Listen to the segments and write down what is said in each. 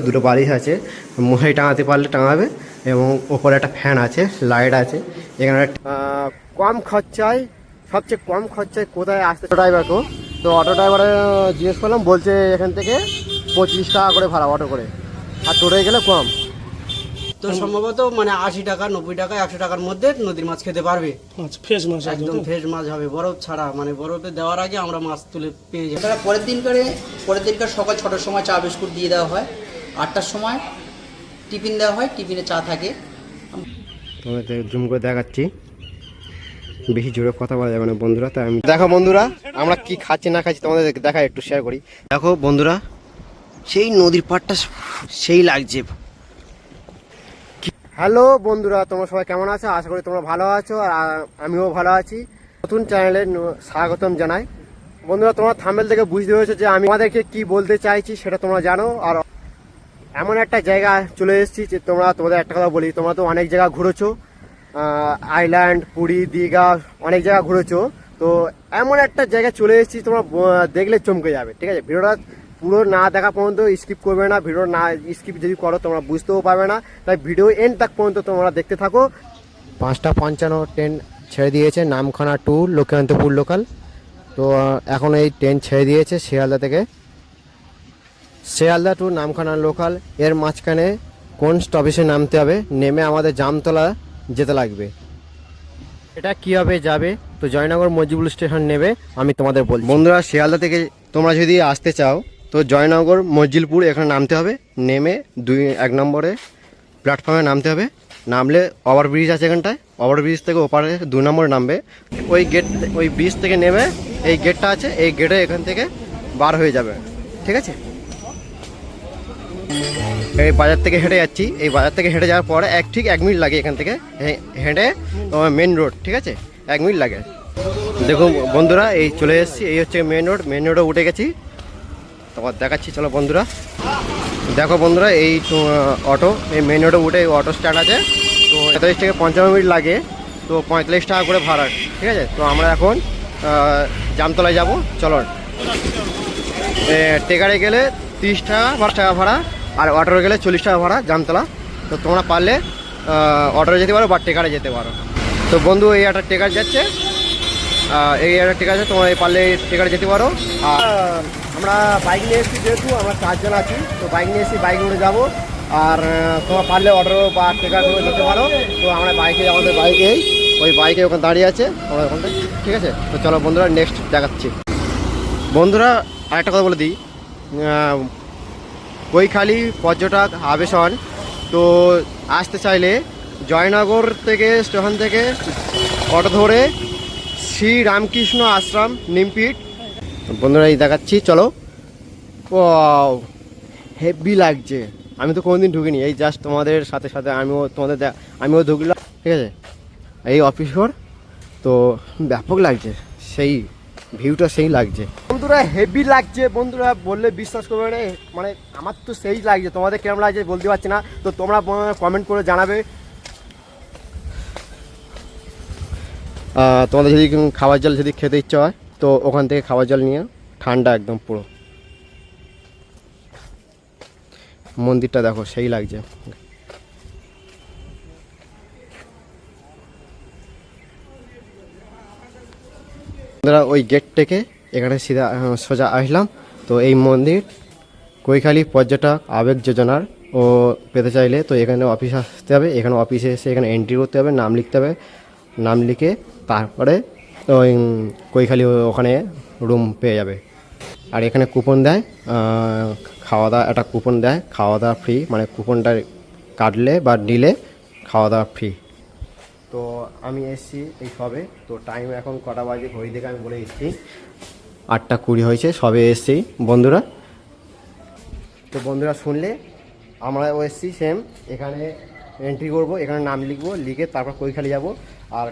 দুটো বালিশ আছে মশারি টাঙাতে পারলে টাঙাবে এবং ওপরে একটা ফ্যান আছে লাইট আছে এখানে একটা, কম খরচায় সবচেয়ে কম খরচায় কোথায় আসতে ড্রাইভার তো তো অটো ড্রাইভারে জিজ্ঞেস করলাম বলছে এখান থেকে পঁচিশ টাকা করে ভাড়া অটো করে। আর টোটোয় গেলে কম। তো সম্ভবত মানে আশি টাকা নব্বই টাকা একশো টাকার মধ্যে নদীর মাছ খেতে পারবে। আচ্ছা ফ্রেশ মাছ একদম ফ্রেশ মাছ হবে বরফ ছাড়া মানে বরফে দেওয়ার আগে আমরা মাছ তুলে পেয়ে যাই পরের দিনকারে পরের দিনকার সকাল ছটার সময় চা বিস্কুট দিয়ে দেওয়া হয়। আটটার সময় টিফিন দেওয়া হয়, টিফিনে চা থাকে। জুম করে দেখাচ্ছি। বেশি জোরে কথা বলা যাবে না বন্ধুরা, তাই আমি দেখো বন্ধুরা, আমরা কি খাচ্ছি না খাচ্ছি তোমাদের দেখা একটু শেয়ার করি। দেখো বন্ধুরা, সেই নদীর পাড়টা সেই লাগছে। হ্যালো বন্ধুরা, তোমরা সবাই কেমন আছো? আশা করি তোমরা ভালো আছো, আর আমিও ভালো আছি। নতুন চ্যানেলে স্বাগতম জানাই। বন্ধুরা, তোমরা থামেল থেকে বুঝতে পেরেছ যে আমি আমাদেরকে কি বলতে চাইছি সেটা তোমরা জানো, আর এমন একটা জায়গা চলে এসেছি যে তোমরা তোমাদের একটা কথা বলি, তোমরা তো অনেক জায়গা ঘুরেছো আইল্যান্ড পুরী, দীঘা, অনেক জায়গা ঘুরেছো, তো এমন একটা জায়গায় চলে এসেছি, তোমরা দেখলে চমকে যাবে, ঠিক আছে? ভিডিওটা পুরো না দেখা পর্যন্ত স্কিপ করবে না, ভিডিও না স্কিপ যদি করো, তোমরা বুঝতেও পারবে না, তাই ভিডিও এন্ড তাক পর্যন্ত তোমরা দেখতে থাকো। পাঁচটা পঞ্চান্ন ট্রেন ছেড়ে দিয়েছে নামখানা টু লক্ষ্মীকান্তপুর লোকাল তো এখন এই ট্রেন ছেড়ে দিয়েছে, শিয়ালদা থেকে। শিয়ালদা টু নামখানা লোকাল এর মাঝখানে কোন স্টপেজে নামতে হবে, নেমে আমাদের জামতলা যেতে লাগবে। এটা কীভাবে যাবে? তো জয়নগর মজিবুল স্টেশন নেবে, আমি তোমাদের বলছি। বন্ধুরা, শিয়ালদা থেকে তোমরা যদি আসতে চাও, তো জয়নগর মজিলপুর এখানে নামতে হবে, নেমে দুই, এক নম্বরে প্ল্যাটফর্মে নামতে হবে। নামলে ওভারব্রিজ আছে এখানটায় ওভারব্রিজ থেকে ওপারে দু নম্বরে নামবে। ওই গেট ওই ব্রিজ থেকে নেমে এই গেটটা আছে, এই গেটে এখান থেকে বার হয়ে যাবে। ঠিক আছে? এই বাজার থেকে হেঁটে যাচ্ছি। এই বাজার থেকে হেঁটে যাওয়ার পরে এক ঠিক এক মিনিট লাগে এখান থেকে। হেঁটে মেন রোড ঠিক আছে? এক মিনিট লাগে। দেখুন বন্ধুরা, এই চলে এসেছি, এই হচ্ছে মেন রোড মেন রোডে উঠে গেছি। তোমার দেখাচ্ছি, চলো বন্ধুরা। দেখো বন্ধুরা, এই অটো এই মেন রোডে উঠে অটো স্ট্যান্ড আছে। তো পঁয়তাল্লিশ থেকে পঞ্চান্ন মিনিট লাগে। তো পঁয়তাল্লিশ টাকা করে ভাড়া, ঠিক আছে? তো আমরা এখন জামতলায় যাব। চলো। টেকারে গেলে তিরিশ টাকা, পাঁচ টাকা ভাড়া। আর অটোরে গেলে চল্লিশ টাকা ভাড়া, জামতলা। তো তোমরা পারলে অটোরে যেতে পারো বা টেকারে যেতে পারো। তো বন্ধু, এই একটা টেকার যাচ্ছে। এই একটা টেকার আছে তোমরা এই পারলে টেকারে যেতে পারো। আর আমরা বাইক নিয়ে এসেছি যেহেতু, আমরা চারজন আছি, তো বাইক নিয়ে এসেছি, বাইক উঠে যাব। আর তোমরা পারলে অটো বা টেকার করে যেতে পারো। তো আমরা বাইকে, আমাদের বাইকেই ওই বাইকে ওখানে দাঁড়িয়ে আছে। আমরা ওখানটা, ঠিক আছে? তো চলো বন্ধুরা নেক্সট দেখাচ্ছি। বন্ধুরা, আরেকটা কথা বলে দিই। কৈখালি পর্যটক আবেশন। তো আসতে চাইলে জয়নগর থেকে স্টেশন থেকে অটো ধরে শ্রী রামকৃষ্ণ আশ্রম, নিমপিট। বন্ধুরা, এই দেখাচ্ছি, চলো। ও হেভি লাগছে। আমি তো কোনোদিন ঢুকিনি, এই জাস্ট তোমাদের সাথে সাথে আমিও তোমাদের আমিও ঢুকলাম, ঠিক আছে? এই অফিস ঘর, তো ব্যাপক লাগছে, সেই ভিউটা সেই লাগছে। বন্ধুরা হেভি লাগছে বন্ধুরা বললে বিশ্বাস করবে না। মানে আমার তো সেই লাগছে। তোমাদের কেমন লাগছে বলতে পারছি না। তো তোমরা কমেন্ট করে জানাবে। তোমাদের যদি খাবার জল যদি খেতে ইচ্ছে হয় তো ওখান থেকে খাবার জল নিয়ে ঠান্ডা একদম পুরো। মন্দিরটা দেখো সেই লাগছে। বন্ধুরা ওই গেট থেকে এখানে সিধা সোজা আসলাম। তো এই মন্দির কৈখালী পর্যটক আবেগ যোজনার ও পেতে চাইলে তো এখানে অফিস আসতে হবে। এখানে অফিসে এসে এখানে এন্ট্রি করতে হবে, নাম লিখতে হবে। নাম লিখে তারপরে ওই কৈখালী ওখানে রুম পেয়ে যাবে। আর এখানে কুপন দেয় খাওয়া দাওয়া, একটা কুপন দেয়, খাওয়া দাওয়া ফ্রি মানে কুপনটা কাটলে বা নিলে খাওয়া দাওয়া ফ্রি তো আমি এসেছি এই সবে তো টাইম এখন কটা বাজে ঘড়ি দেখে আমি বলে এসেছি আটটা কুড়ি হয়েছে, সবে এসেছি। বন্ধুরা, তো বন্ধুরা শুনলে, আমরাও এসেছি সেম এখানে এন্ট্রি করব, এখানে নাম লিখব, লিখে তারপর কৈখালি যাব। আর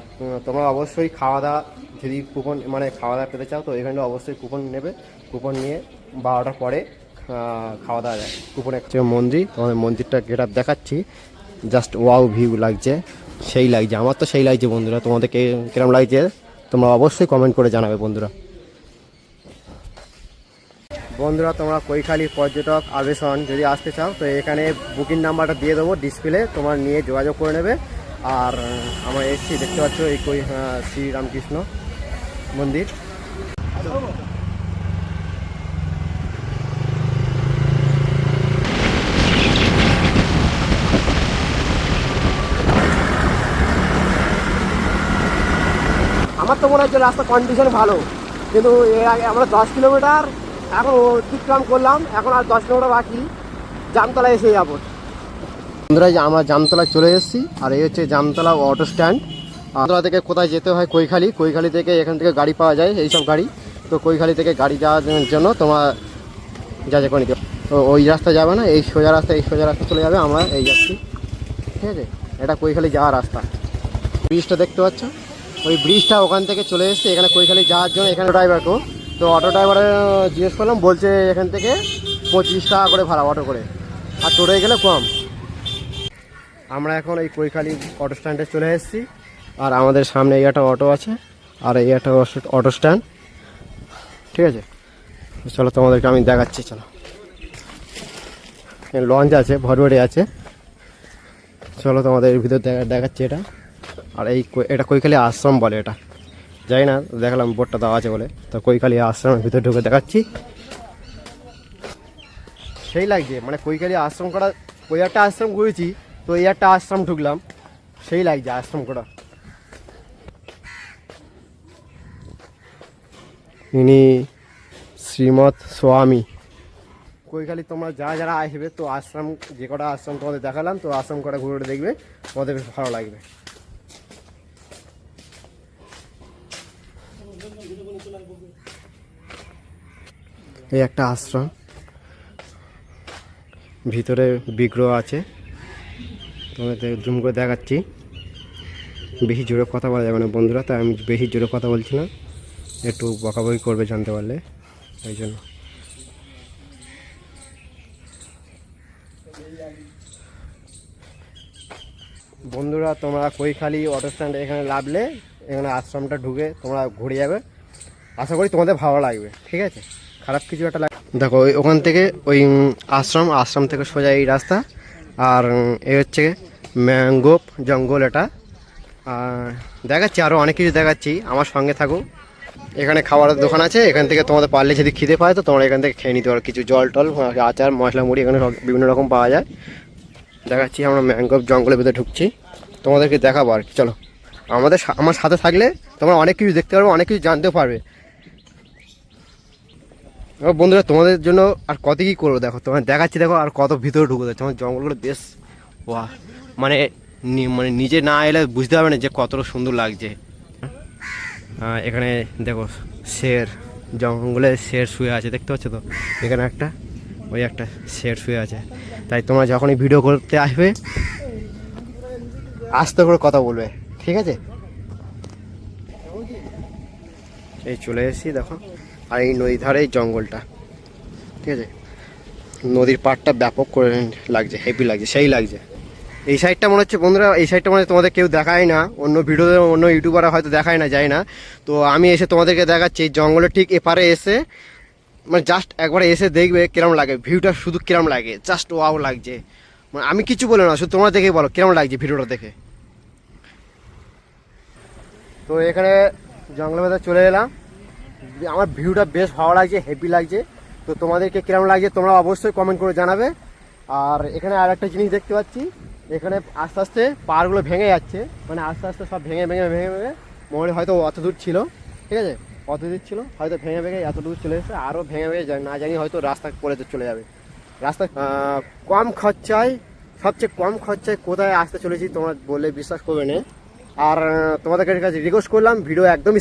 তোমরা অবশ্যই খাওয়া দাওয়া যদি কুপন মানে খাওয়া দাওয়া পেতে চাও, তো এখানে অবশ্যই কুপন নেবে। কুপন নিয়ে বারোটার পরে খাওয়া দাওয়া যায়। কুপনে মন্দির, তোমাদের মন্দিরটা গেট দেখাচ্ছি। জাস্ট ওয়াও ভিউ লাগছে। সেই লাগছে, আমার তো সেই লাগছে বন্ধুরা, তোমাদের কে- কিরম লাগছে তোমরা অবশ্যই কমেন্ট করে জানাবে বন্ধুরা। বন্ধুরা, তোমরা কৈখালি পর্যটক আবেশন, যদি আসতে চাও, তো এখানে বুকিং নাম্বারটা দিয়ে দেবো ডিসপ্লে তোমার নিয়ে যোগাযোগ করে নেবে। আর, আমরা এসছি, দেখতে পাচ্ছ এই কই শ্রীরামকৃষ্ণ মন্দির। তো মনে হচ্ছে রাস্তা কন্ডিশন ভালো। কিন্তু এর আগে আমরা দশ কিলোমিটার এখন অতিক্রম করলাম, এখন আর দশ কিলোমিটার বাকি। জামতলায় এসে যাব। বন্ধুরা আমরা জামতলায় চলে এসেছি, আর এই হচ্ছে জামতলা অটো স্ট্যান্ড জামতলা থেকে কোথায় যেতে হয় কৈখালি কৈখালি থেকে এখান থেকে গাড়ি পাওয়া যায় এইসব গাড়ি। তো কৈখালি থেকে গাড়ি যাওয়ার জন্য তোমার যা যা করে তো ওই রাস্তা যাবে না, এই সোজা রাস্তা, এই সোজা রাস্তা চলে যাবে, আমরা এই যাচ্ছি। ঠিক আছে? এটা কৈখালি যাওয়ার রাস্তা। ব্রিজটা দেখতে পাচ্ছ? ওই ব্রিজটা ওখান থেকে চলে এসেছে, এখানে কৈখালি যাওয়ার জন্য এখানে ড্রাইভারকেও তো। অটো ড্রাইভারে জিজ্ঞেস করলাম, বলছে এখান থেকে পঁচিশ টাকা করে ভাড়া অটো করে। আর টোটোয় গেলে কম। আমরা এখন এই কৈখালি অটো স্ট্যান্ডে চলে এসেছি, আর আমাদের সামনে এই একটা অটো আছে, আর এই একটা অটো স্ট্যান্ড ঠিক আছে? চলো তোমাদেরকে আমি দেখাচ্ছি, চলো। লঞ্চ আছে, ভরভরে আছে। চলো তোমাদের ভিতর দেখা দেখাচ্ছি এটা। আর এই এটা কৈখালি আশ্রম বলে এটা। যাই না, দেখালাম, বোর্ডটা দেওয়া আছে বলে। তো কৈখালি আশ্রমের ভিতরে ঢুকে দেখাচ্ছি। সেই লাগছে মানে কৈখালি আশ্রম করা ওই একটা আশ্রম ঘুরেছি, তো এই একটা আশ্রম ঢুকলাম। সেই লাগছে আশ্রম করা। ইনি শ্রীমৎ স্বামী। কৈখালি তোমরা যারা যারা আসবে, তো আশ্রম যে কটা আশ্রম তোমাদের দেখালাম, তো আশ্রম কটা ঘুরে ঘুরে দেখবে, তোমাদের বেশ ভালো লাগবে। এই একটা আশ্রম। ভিতরে বিগ্রহ আছে। তোমাদের জুম করে দেখাচ্ছি। বেশি জোরে কথা বলা যাবে না বন্ধুরা, তাই আমি বেশি জোরে কথা বলছি না। একটু বকাবকি করবে জানতে পারলে, এই জন্য। বন্ধুরা, তোমরা কৈখালি অটো স্ট্যান্ডে এখানে লাভলে, এখানে আশ্রমটা ঢুকে তোমরা ঘুরে যাবে। আশা করি তোমাদের ভালো লাগবে, ঠিক আছে? খারাপ কিছু একটা লাগ দেখো, ওই ওখান থেকে ওই আশ্রম আশ্রম থেকে সোজা এই রাস্তা। আর এই হচ্ছে ম্যাঙ্গোপ জঙ্গল এটা। আর, দেখাচ্ছি আরও অনেক কিছু দেখাচ্ছি। আমার সঙ্গে থাকো। এখানে খাবারের দোকান আছে, এখান থেকে তোমাদের পারলে যদি খিদে পায় তো তোমরা এখান থেকে খেয়ে নিতে পারো। কিছু জল টল আচার, মশলা, মুড়ি, এখানে বিভিন্ন রকম পাওয়া যায়। দেখাচ্ছি, আমরা ম্যাঙ্গোভ জঙ্গলের ভিতরে ঢুকছি। তোমাদেরকে দেখাবো আর কি, চলো। আমাদের আমার সাথে থাকলে তোমরা অনেক কিছু দেখতে পারবে, অনেক কিছু জানতেও পারবে। বন্ধুরা, তোমাদের জন্য আর কত কি করব দেখো তোমার দেখাচ্ছি দেখো আর কত ভিতরে ঢুকে দেয় তোমার জঙ্গলগুলো বেশ ওয়া মানে মানে নিজে না এলে বুঝতে পারবে না যে কতটা সুন্দর লাগছে। এখানে দেখো শের, জঙ্গলে শের শুয়ে আছে, দেখতে পাচ্ছ তো? এখানে একটা, ওই একটা শের শুয়ে আছে। তাই তোমরা যখনই ভিডিও করতে আসবে, আস্তে করে কথা বলবে, ঠিক আছে? এই চলে এসেছি, দেখো। আর এই নদী ধারে জঙ্গলটা। ঠিক আছে? নদীর পাড়টা ব্যাপক করে লাগছে হেভি লাগছে, সেই লাগছে। এই সাইডটা মনে হচ্ছে, বন্ধুরা, এই সাইডটা মনে হচ্ছে তোমাদের কেউ দেখায় না। অন্য ভিডিওতে অন্য ইউটিউবাররা হয়তো দেখায় না, যায় না। তো আমি এসে তোমাদেরকে দেখাচ্ছি, এই জঙ্গলের ঠিক এপারে এসে মানে জাস্ট একবার এসে দেখবে কিরম লাগে। ভিউটা শুধু কিরম লাগে জাস্ট ওয়াও লাগছে। মানে আমি কিছু বলে না, শুধু তোমরা দেখেই বলো, কিরম লাগছে ভিডিওটা দেখে। তো এখানে জঙ্গলের ভেতরে চলে এলাম। আমার ভিউটা বেশ ভালো লাগছে হেভি লাগছে। তো তোমাদেরকে কিরম লাগছে তোমরা অবশ্যই কমেন্ট করে জানাবে। আর এখানে আর একটা জিনিস দেখতে পাচ্ছি, এখানে আস্তে আস্তে পাহাড়গুলো ভেঙে যাচ্ছে। মানে আস্তে আস্তে সব ভেঙে ভেঙে ভেঙে ভেঙে মনে হয়তো অত দূর ছিল, ঠিক আছে? অত দূর ছিল, হয়তো ভেঙে ভেঙে এত দূর চলে এসেছে আরও ভেঙে ভেঙে যায়, না জানি হয়তো রাস্তা তো চলে যাবে। রাস্তা কম খরচায়, সবচেয়ে কম খরচায় কোথায় আসতে চলেছি তোমরা বলে বিশ্বাস করবে না। আর তোমাদের কাছে রিকোয়েস্ট করলাম ভিডিও একদম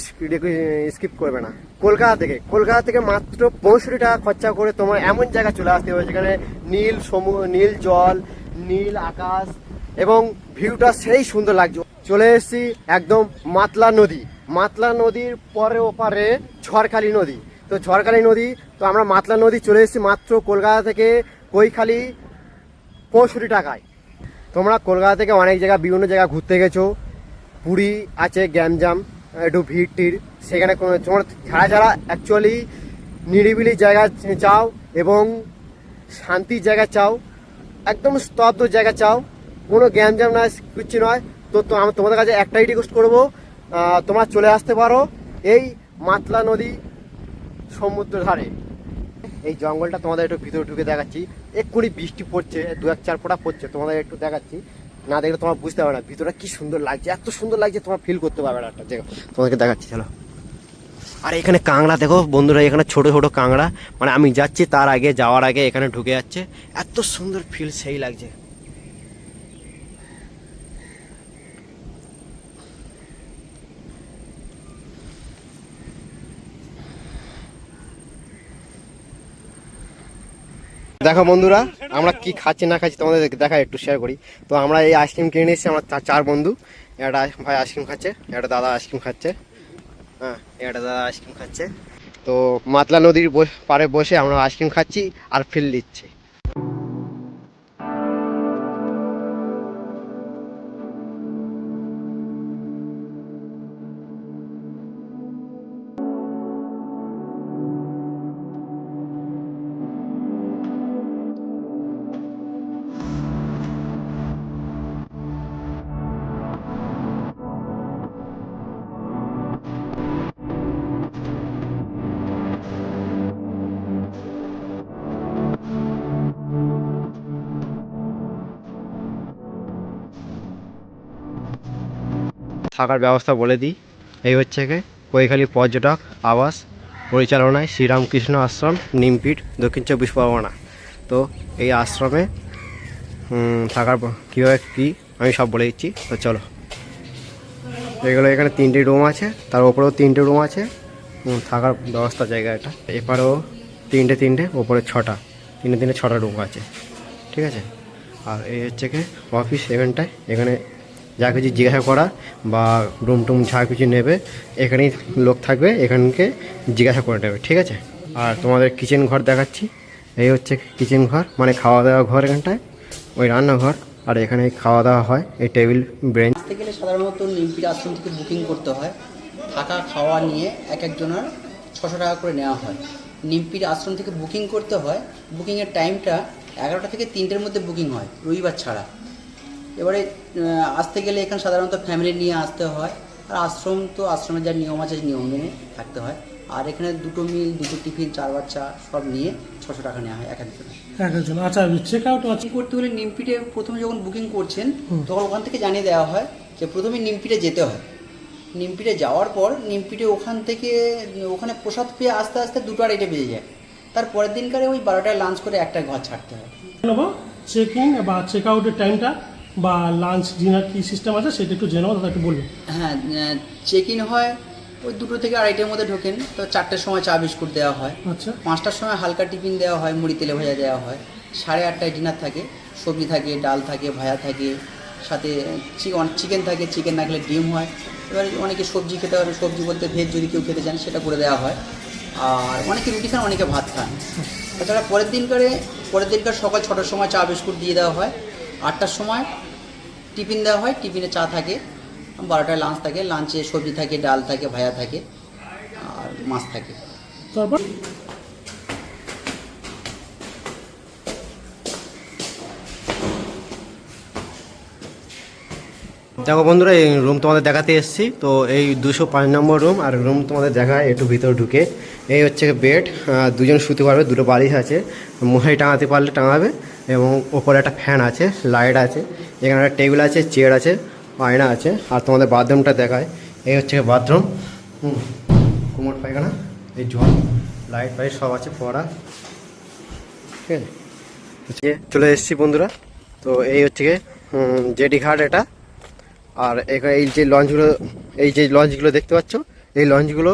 স্কিপ করবে না। কলকাতা থেকে কলকাতা থেকে মাত্র পঁয়ষট্টি টাকা খরচা করে তোমার এমন জায়গা চলে আসতে হবে যেখানে নীল সমু নীল জল, নীল আকাশ এবং ভিউটা সেই সুন্দর লাগছে। চলে এসেছি একদম মাতলা নদী। মাতলা নদীর পরে ওপারে ঝড়খালি নদী। তো ঝড়খালি নদী, তো আমরা মাতলা নদী চলে এসেছি মাত্র কলকাতা থেকে কৈখালি পঁয়ষট্টি টাকায়। তোমরা কলকাতা থেকে অনেক জায়গা, বিভিন্ন জায়গা ঘুরতে গেছো। পুরী আছে, গ্যামজাম, একটু ভিড় টিড়। সেখানে কোনো- যারা যারা অ্যাকচুয়ালি নিরিবিলি জায়গা চাও এবং শান্তির জায়গা চাও, একদম স্তব্ধ জায়গা চাও। কোনো জ্যাম নয় কিচ্ছু নয়। তো তো আমি তোমাদের কাছে একটাই রিকোয়েস্ট করব তোমরা চলে আসতে পারো এই মাতলা নদী সমুদ্র ধারে এই জঙ্গলটা তোমাদের একটু ভিতরে ঢুকে দেখাচ্ছি। এক্ষুনি বৃষ্টি পড়ছে, দু এক চার ফোঁটা পড়ছে, তোমাদের একটু দেখাচ্ছি। না দেখলে তোমার বুঝতে পারবে না। ভিতরে কি সুন্দর লাগছে, এত সুন্দর লাগছে, তোমার ফিল করতে পারবে না। একটা জায়গা তোমাকে দেখাচ্ছি, চলো। আর এখানে কাঁকড়া, দেখো, বন্ধুরা, এখানে ছোট ছোট কাঁকড়া। মানে আমি যাচ্ছি, তার আগে, যাওয়ার আগে এখানে ঢুকে যাচ্ছে। এত সুন্দর ফিল সেই লাগছে। দেখো বন্ধুরা, আমরা কি খাচ্ছি না খাচ্ছি তোমাদের দেখা একটু শেয়ার করি। তো আমরা এই আইসক্রিম কিনে নিয়েছি আমরা চার বন্ধু। একটা ভাই আইসক্রিম খাচ্ছে, একটা দাদা আইসক্রিম খাচ্ছে। হ্যাঁ একটা দাদা আইসক্রিম খাচ্ছে। তো মাতলা নদীর পারে বসে আমরা আইসক্রিম খাচ্ছি আর ফিল দিচ্ছি। থাকার ব্যবস্থা বলে দিই। এই হচ্ছে গিয়ে কৈখালী পর্যটক আবাস পরিচালনায় শ্রীরামকৃষ্ণ আশ্রম নিমপিট দক্ষিণ চব্বিশ পরগনা। তো এই আশ্রমে থাকার কীভাবে কী, আমি সব বলে দিচ্ছি। তো চলো। এগুলো এখানে তিনটে রুম আছে, তার ওপরেও তিনটে রুম আছে। থাকার ব্যবস্থা জায়গা এটা। এপারেও তিনটে তিনটে, ওপরে ছটা। তিনটে তিনটে ছটা রুম আছে। ঠিক আছে? আর এই হচ্ছে কি অফিস এখানটায় এখানে যা কিছু জিজ্ঞাসা করা বা রুম টুম যা কিছু নেবে, এখানেই লোক থাকবে, এখানকে জিজ্ঞাসা করে নেবে, ঠিক আছে? আর তোমাদের কিচেন ঘর দেখাচ্ছি। এই হচ্ছে কিচেন ঘর মানে খাওয়া দাওয়া ঘর এখানটায়, ওই রান্নাঘর। আর এখানে খাওয়া দাওয়া হয়, এই টেবিল আসতে গেলে সাধারণত নিমপির আশ্রম থেকে বুকিং করতে হয়। থাকা, খাওয়া নিয়ে এক একজনের ছশো টাকা করে নেওয়া হয়। নিমপির আশ্রম থেকে বুকিং করতে হয়। বুকিংয়ের টাইমটা এগারোটা থেকে তিনটের মধ্যে বুকিং হয়, রবিবার ছাড়া। এবারে আসতে গেলে এখানে সাধারণত ফ্যামিলি নিয়ে আসতে হয়। আর আশ্রম তো আশ্রমের যা নিয়ম আছে নিয়ম মেনে থাকতে হয়। আর এখানে দুটো মিল দুটো টিফিন চার বাচ্চা সব নিয়ে ছশো টাকা নেওয়া হয় এক একজনের এক একজন। আচ্ছা চেক আউট বুকিং করতে হলে নিমপিটে প্রথমে যখন বুকিং করছেন তখন ওখান থেকে জানিয়ে দেওয়া হয় যে প্রথমে নিমপিটে যেতে হয়। নিমপিটে যাওয়ার পর নিমপিটে ওখান থেকে ওখানে প্রসাদ পেয়ে আস্তে আস্তে দুটো আড়াইটে বেজে যায়। তার পরের দিনকারে ওই বারোটায় লাঞ্চ করে একটা ঘর ছাড়তে হয়। চেক ইন বা চেক আউটের টাইমটা বা লাঞ্চ ডিনার কি সিস্টেম আছে সেটা একটু জেনে নেব দাদা একটু বলবেন হ্যাঁ চেক ইন হয় ওই দুটো থেকে আড়াইটের মধ্যে ঢোকেন তো চারটের সময় চা বিস্কুট দেওয়া হয়। আচ্ছা। পাঁচটার সময় হালকা টিফিন দেওয়া হয় মুড়ি তেলে ভাজা দেওয়া হয়। সাড়ে আটটায় ডিনার থাকে সবজি থাকে ডাল থাকে ভাজা থাকে সাথে চিকেন থাকে চিকেন না খেলে ডিম হয়। এবার অনেকে সবজি খেতে হবে সবজি বলতে ভেজ যদি কেউ খেতে চান সেটা করে দেওয়া হয়। আর অনেকে রুটি খান অনেকে ভাত খান। তাছাড়া পরের দিনকারে পরের দিনকার সকাল ছটার সময় চা বিস্কুট দিয়ে দেওয়া হয়। আটটার সময় টিফিন দেওয়া হয় টিফিনে চা থাকে বারোটায় লাঞ্চ থাকে লাঞ্চে সবজি থাকে ডাল থাকে ভাজা থাকে আর মাছ থাকে। তারপর? দেখো বন্ধুরা এই রুম তোমাদের দেখাতে এসেছি। তো এই দুশো পাঁচ নম্বর রুম আর রুম তোমাদের দেখায় একটু ভিতরে ঢুকে। এই হচ্ছে বেড দুজন শুতে পারবে দুটো বালিশ আছে। মশারি টাঙাতে পারলে টাঙাবে। এবং ওপরে একটা ফ্যান আছে, লাইট আছে, এখানে একটা টেবিল আছে, চেয়ার আছে, আয়না আছে, আর তোমাদের বাথরুমটা দেখায়। এই হচ্ছে বাথরুম। হুম কুমোট পায়খানা, এই জল, লাইট ফাইট সব আছে ফোয়ারা ঠিক আছে? চলে এসেছি বন্ধুরা। তো এই হচ্ছে জেডি ঘাট এটা। আর এখানে এই যে লঞ্চগুলো, এই যে লঞ্চগুলো দেখতে পাচ্ছ, এই লঞ্চগুলো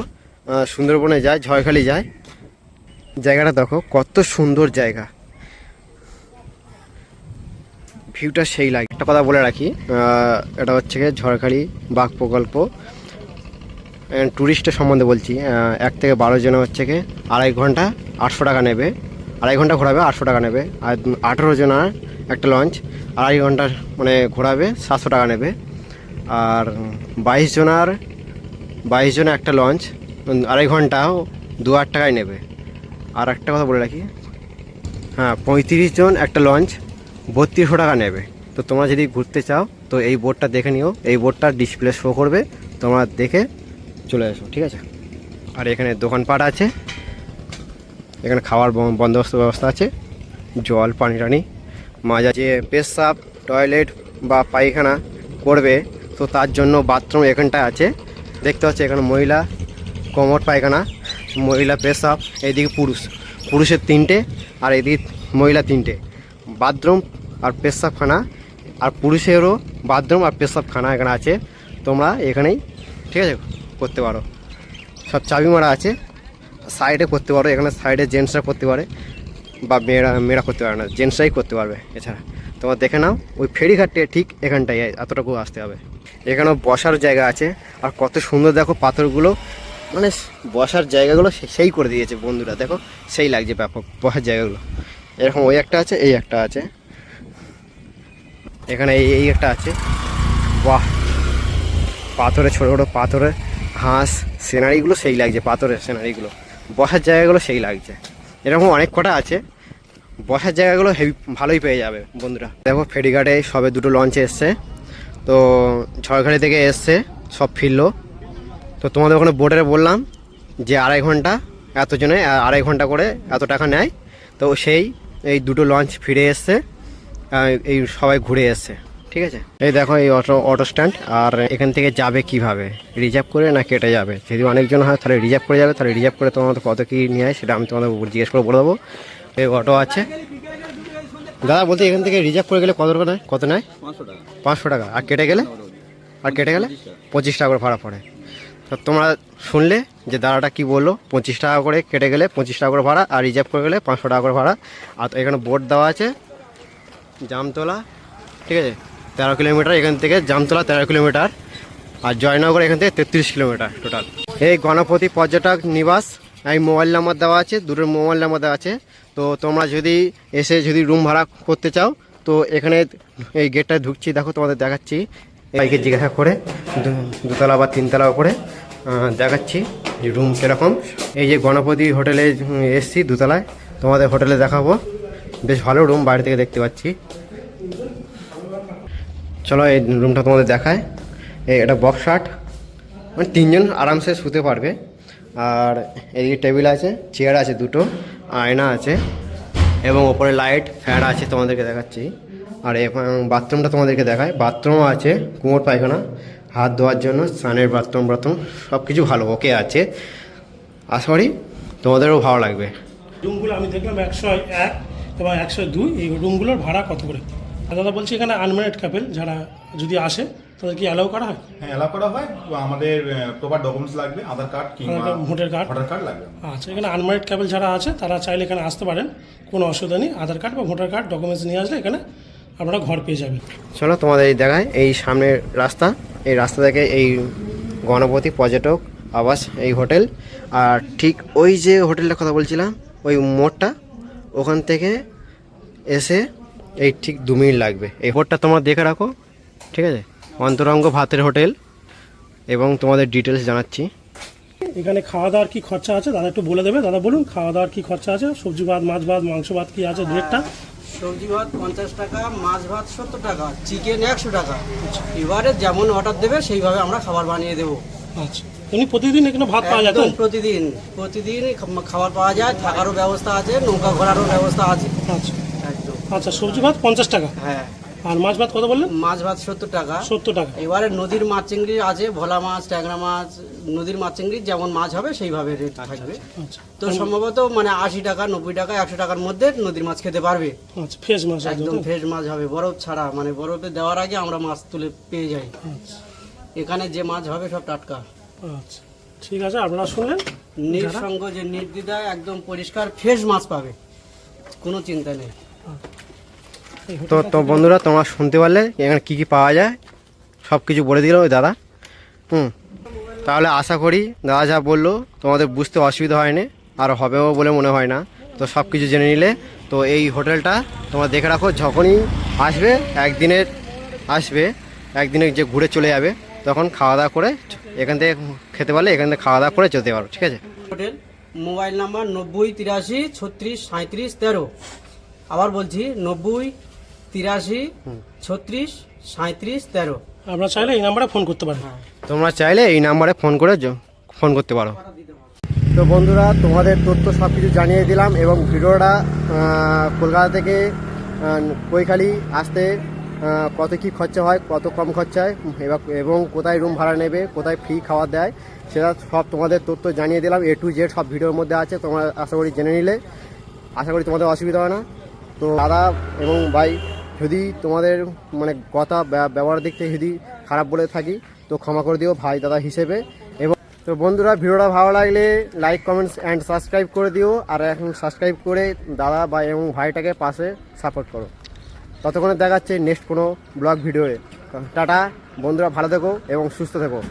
সুন্দরবনে যায় ঝড়খালি যায়। জায়গাটা দেখো, কত সুন্দর জায়গা। ভিউটা সেই লাগে একটা কথা বলে রাখি এটা হচ্ছে গিয়ে ঝড়খালি বাঘ প্রকল্প। ট্যুরিস্টের সম্বন্ধে বলছি এক থেকে বারো জন হচ্ছে গিয়ে আড়াই ঘণ্টা আটশো টাকা নেবে। আড়াই ঘণ্টা ঘোরাবে, আটশো টাকা নেবে। আর আঠেরো জনের একটা লঞ্চ আড়াই ঘণ্টা মানে ঘোরাবে, সাতশো টাকা নেবে। আর বাইশ জনার, বাইশ জনের একটা লঞ্চ আড়াই ঘণ্টা দু হাজার টাকায় নেবে। আর একটা কথা বলে রাখি হ্যাঁ পঁয়ত্রিশ জন একটা লঞ্চ বত্রিশশো টাকা নেবে। তো তোমরা যদি ঘুরতে চাও, তো এই বোর্ডটা দেখে নিও। এই বোর্ডটা ডিসপ্লে শো করবে। তোমরা দেখে চলে আসো ঠিক আছে? আর এখানে দোকানপাট আছে। এখানে খাওয়ার বন্দোবস্ত ব্যবস্থা আছে। জল, পানি টানি। মাজা যে পেশাব, টয়লেট বা পায়খানা করবে, তো তার জন্য বাথরুম এখানটায় আছে। দেখতে পাচ্ছি এখানে মহিলা, কোমর পায়খানা, মহিলা পেশাব এইদিকে পুরুষ। পুরুষের তিনটে আর এদিকে মহিলা তিনটে। বাথরুম আর পেশাবখানা আর পুরুষেরও বাথরুম আর পেশাবখানা এখানে আছে। তোমরা এখানেই, ঠিক আছে, করতে পারো। সব চাবি মারা আছে। সাইডে করতে পারো, এখানে সাইডে জেন্টসরা করতে পারে বা মেয়েরা মেয়েরা করতে পারে না, জেন্টসরাই করতে পারবে এছাড়া। তোমার দেখে নাও, ওই ফেরিঘাটে ঠিক এখানটায় এতটুকু আসতে হবে। এখানেও বসার জায়গা আছে। আর কত সুন্দর দেখো পাথরগুলো মানে বসার জায়গাগুলো সেই করে দিয়েছে বন্ধুরা, দেখো, সেই লাগছে ব্যাপক বসার জায়গাগুলো। এরকম ওই একটা আছে, এই একটা আছে। এখানে এই এই একটা আছে। বাহ! পাথরে ছোটো ছোটো পাথরে হাঁস সিনারিগুলো সেই লাগছে, পাথরের সিনারিগুলো বসার জায়গাগুলো সেই লাগছে। এরকম অনেক কটা আছে। বসার জায়গাগুলো হেভি, ভালোই পেয়ে যাবে বন্ধুরা। দেখো, ফেরিঘাটে সবে দুটো লঞ্চে এসছে। তো ঝড়খালি থেকে এসছে, সব ফিরলো। তো তোমাদের ওখানে বোর্ডে বললাম যে আড়াই ঘণ্টা এতজনে আড়াই ঘণ্টা করে এত টাকা নেয়। তো সেই এই দুটো লঞ্চ ফিরে এসছে এই সবাই ঘুরে এসছে ঠিক আছে? এই দেখো এই অটো অটো স্ট্যান্ড আর এখান থেকে যাবে কীভাবে? রিজার্ভ করে না কেটে যাবে? যদি অনেকজন হয় তাহলে রিজার্ভ করে যাবে তাহলে রিজার্ভ করে তোমাদের কত কী নিয়ে হয় সেটা আমি তোমাদের জিজ্ঞেস করে বলে দেবো। এই অটো আছে। দাদা বলতে এখান থেকে রিজার্ভ করে গেলে কত টাকা নেয়? কত নেয়? পাঁচশো টাকা। আর কেটে গেলে? আর কেটে গেলে? পঁচিশ টাকা করে ভাড়া পড়ে। তো তোমরা শুনলে যে দাদাটা কি বলল? পঁচিশ টাকা করে কেটে গেলে পঁচিশ টাকা করে ভাড়া আর রিজার্ভ করে গেলে পাঁচশো টাকা করে ভাড়া। আর এখানে বোর্ড দেওয়া আছে, জামতলা, ঠিক আছে? তেরো কিলোমিটার, এখান থেকে জামতলা তেরো কিলোমিটার আর জয়নগর এখান থেকে তেত্রিশ কিলোমিটার টোটাল এই গণপতি পর্যটক নিবাস, এই মোবাইল নাম্বার দেওয়া আছে দুটো মোবাইল নাম্বার দেওয়া আছে। তো তোমরা যদি এসে যদি রুম ভাড়া করতে চাও, তো এখানে এই গেটটায় ঢুকছি, দেখো তোমাদের দেখাচ্ছি। বাইকে জিজ্ঞাসা করে দুতলা বা তিনতলা করে দেখাচ্ছি রুম কীরকম। এই যে গণপতি হোটেলে এসছি দুতলায়, তোমাদের হোটেলে দেখাবো। বেশ ভালো রুম বাইরে থেকে দেখতে পাচ্ছি। চলো এই রুমটা তোমাদের দেখায়। এই এটা বক্স শার্ট মানে তিনজন আরামসে শুতে পারবে। আর এদিকে টেবিল আছে চেয়ার আছে দুটো, আয়না আছে, এবং ওপরে লাইট ফ্যান আছে তোমাদেরকে দেখাচ্ছি। আর এখন বাথরুমটা তোমাদেরকে দেখায় বাথরুমও আছে কুমোর পায়খানা। হাত ধোয়ার জন্য স্নানের বাথরুম বাথরুম সব কিছু ভালো ওকে আছে। আশা করি তোমাদেরও ভালো লাগবে। রুমগুলো আমি দেখলাম একশো এক এবং একশো দুই এই রুমগুলোর ভাড়া কত করে? আর দাদা বলছি এখানে আনম্যারিড কাপেল যারা যদি আসে তাদের কি অ্যালাউ করা হয়? হ্যাঁ অ্যালাউ করা হয়। তো আমাদের প্রপার ডকুমেন্টস লাগবে আধার কার্ড কিংবা ভোটার কার্ড। ভোটার কার্ড লাগবে। আচ্ছা এখানে আনম্যারিড কাপেল যারা আছে তারা চাইলে এখানে আসতে পারেন। কোনো অসুবিধা নেই আধার কার্ড বা ভোটার কার্ড ডকুমেন্টস নিয়ে আসলে এখানে আপনারা ঘর পেয়ে যাবেন। চলো তোমাদের এই দেখায় এই সামনের রাস্তা। এই রাস্তা থেকে এই গণপতি পর্যটক আবাস এই হোটেল। আর ঠিক ওই যে হোটেলটা কথা বলছিলাম ওই মোড়টা ওখান থেকে এসে এই ঠিক দু মিনিট লাগবে। এই হোটেলটা তোমরা দেখে রাখো ঠিক আছে? অন্তরঙ্গ ভাতের হোটেল এবং তোমাদের ডিটেলস জানাচ্ছি। এখানে খাওয়া দাওয়ার কি খরচা আছে? দাদা একটু বলে দেবে। দাদা বলুন খাওয়া দাওয়ার কি খরচা আছে? সবজি ভাত মাছ ভাত মাংস ভাত কি আছে? রেটটা সবজি ভাত পঞ্চাশ টাকা মাছ ভাত সত্তর টাকা চিকেন একশো টাকা। এবারে যেমন অর্ডার দেবে সেইভাবে আমরা খাবার বানিয়ে দেবো। আচ্ছা। এমনি প্রতিদিন এখানে ভাত পাওয়া যায় তো? প্রতিদিন। প্রতিদিন খাবার পাওয়া যায় থাকারও ব্যবস্থা আছে নৌকা ঘোরারও ব্যবস্থা আছে। আচ্ছা। একদম। আচ্ছা সবজি ভাত পঞ্চাশ টাকা? হ্যাঁ। আর মাছ ভাত কত বললেন? মাছ ভাত সত্তর টাকা। সত্তর টাকা। এবারে নদীর মাছ চিংড়ি আছে ভোলা মাছ ট্যাংরা মাছ নদীর মাছ চিংড়ি যেমন মাছ হবে সেইভাবে রেট থাকবে। আচ্ছা তো সম্ভবত মানে আশি টাকা নব্বই টাকা একশো টাকার মধ্যে নদীর মাছ খেতে পারবে। আচ্ছা ফ্রেশ মাছ একদম ফ্রেশ মাছ হবে বরফ ছাড়া মানে বরফে দেওয়ার আগে আমরা মাছ তুলে পেয়ে যাই। আচ্ছা। এখানে যে মাছ হবে সব টাটকা। আচ্ছা ঠিক আছে আপনারা শুনলেন? নিঃসঙ্গ যে নির্দ্বিধায় একদম পরিষ্কার ফ্রেশ মাছ পাবে। কোনো চিন্তা নেই। তো তো বন্ধুরা, তোমরা শুনতে পারলে এখানে কী কী পাওয়া যায়। সব কিছু বলে দিল ওই দাদা। হুম। তাহলে আশা করি দাদা যা বলল, তোমাদের বুঝতে অসুবিধা হয়নি, আর হবেও বলে মনে হয় না। তো সব কিছু জেনে নিলে, তো এই হোটেলটা তোমরা দেখে রাখো, যখনই আসবে, একদিনের আসবে, একদিনে যে ঘুরে চলে যাবে, তখন খাওয়া দাওয়া করে এখান থেকে খেতে পারলে এখান থেকে খাওয়া দাওয়া করে যেতে পারো, ঠিক আছে? হোটেল, মোবাইল নাম্বার নব্বই তিরাশি, ছত্রিশ সাঁত্রিশ তেরো। আবার বলছি, নব্বই তিরাশি ছত্রিশ সাঁত্রিশ তেরো। আপনারা চাইলে এই নাম্বারে ফোন করতে পারেন তোমরা চাইলে এই নাম্বারে ফোন করে ফোন করতে পারো। তো বন্ধুরা তোমাদের তথ্য সব কিছু জানিয়ে দিলাম এবং ভিডিওটা কলকাতা থেকে কৈখালি আসতে কত কি খরচা হয় কত কম খরচায় এবার এবং কোথায় রুম ভাড়া নেবে কোথায় ফ্রি খাওয়া দেয় সেটা সব তোমাদের তথ্য জানিয়ে দিলাম। এ টু জেড সব ভিডিওর মধ্যে আছে তোমরা আশা করি জেনে নিলে। আশা করি তোমাদের অসুবিধা হয় না। তো দাদা এবং ভাই যদি তোমাদের মানে কথা ব্যা- ব্যবহার দিক থেকে যদি খারাপ বলে থাকি, তো ক্ষমা করে দিও ভাই দাদা হিসেবে। এবং তো বন্ধুরা, ভিডিওটা ভালো লাগলে লাইক কমেন্টস অ্যান্ড সাবস্ক্রাইব করে দিও। আর এখন সাবস্ক্রাইব করে দাদা বা এবং ভাইটাকে পাশে সাপোর্ট করো। ততক্ষণে দেখাচ্ছে নেক্সট কোনো ব্লগ ভিডিওয়ে টাটা, বন্ধুরা ভালো থেকো এবং সুস্থ থেকো।